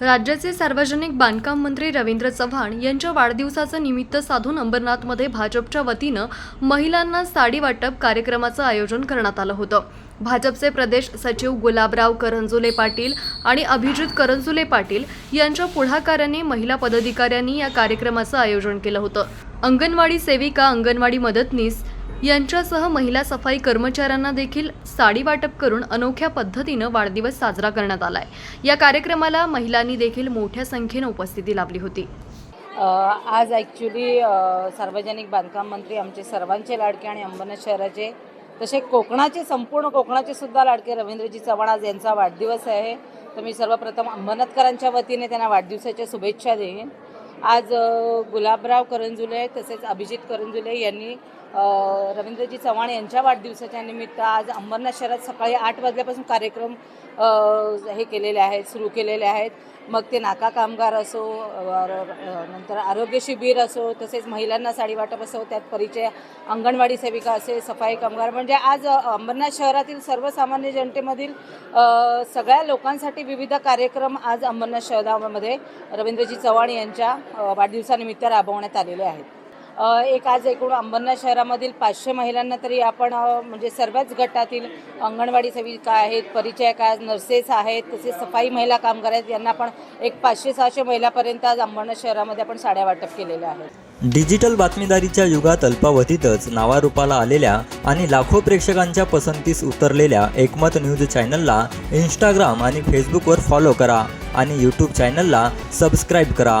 राज्याचे सार्वजनिक बांधकाम मंत्री रवींद्र चव्हाण यांच्या वाढदिवसाचं निमित्त साधून अंबरनाथमध्ये भाजपच्या वतीनं महिलांना साडी वाटप कार्यक्रमाचं आयोजन करण्यात आलं होतं. भाजपचे प्रदेश सचिव गुलाबराव करंजुले पाटील आणि अभिजित करंजुले पाटील यांच्या पुढाकाराने महिला पदाधिकाऱ्यांनी या कार्यक्रमाचं आयोजन केलं होतं. अंगणवाडी सेविका अंगणवाडी मदतनीस यांच्यासह महिला सफाई कर्मचाऱ्यांना देखील साडी वाटप करून अनोख्या पद्धतीनं वाढदिवस साजरा करण्यात आलाय. या कार्यक्रमाला महिलांनी देखील मोठ्या संख्येनं उपस्थिती लाभली होती. आज ॲक्च्युली सार्वजनिक बांधकाम मंत्री आमचे सर्वांचे लाडके आणि अंबरनाथ शहराचे तसे कोकणाचे संपूर्ण कोकणाचे सुद्धा लाडके रवींद्रजी चव्हाण आज यांचा वाढदिवस आहे. तर मी सर्वप्रथम अंबरनाथकरांच्या वतीने त्यांना वाढदिवसाच्या शुभेच्छा देईन. आज गुलाबराव करंजुले तसेच अभिजित करंजुले यांनी रवींद्रजी चव्हाण यांच्या वाढदिवसाच्या निमित्त आज अंबरनाथ शहरात सकाळी आठ वाजल्यापासून कार्यक्रम हे केलेले आहेत सुरू केलेले आहेत. मग ते नाका कामगार असो नंतर आरोग्य शिबिर असो तसेच महिलांना साडी वाटप असो त्यात परिचय अंगणवाडी सेविका असे सफाई कामगार. म्हणजे आज अंबरनाथ शहरातील सर्वसामान्य जनतेमधील सगळ्या लोकांसाठी विविध कार्यक्रम आज अंबरनाथ शहरामध्ये रवींद्रजी चव्हाण यांच्या वाढदिवसानिमित्त राबवण्यात आलेले आहेत. एक आज एकूण अंबरनाथ शहरामधील पाचशे महिलांना तरी आपण म्हणजे सर्वच गटातील अंगणवाडी सेविका आहेत परिचयका नर्सेस आहेत तसेच सफाई महिला कामगार आहेत यांना आपण एक पाचशे सहाशे महिलापर्यंत आज अंबरनाथ शहरामध्ये आपण साड्या वाटप केलेल्या आहेत. डिजिटल बातमीदारीच्या युगात अल्पावधीतच नावारूपाला आलेल्या आणि लाखो प्रेक्षकांच्या पसंतीस उतरलेल्या एकमत न्यूज चॅनलला इंस्टाग्राम आणि फेसबुकवर फॉलो करा आणि यूट्यूब चॅनलला सबस्क्राईब करा.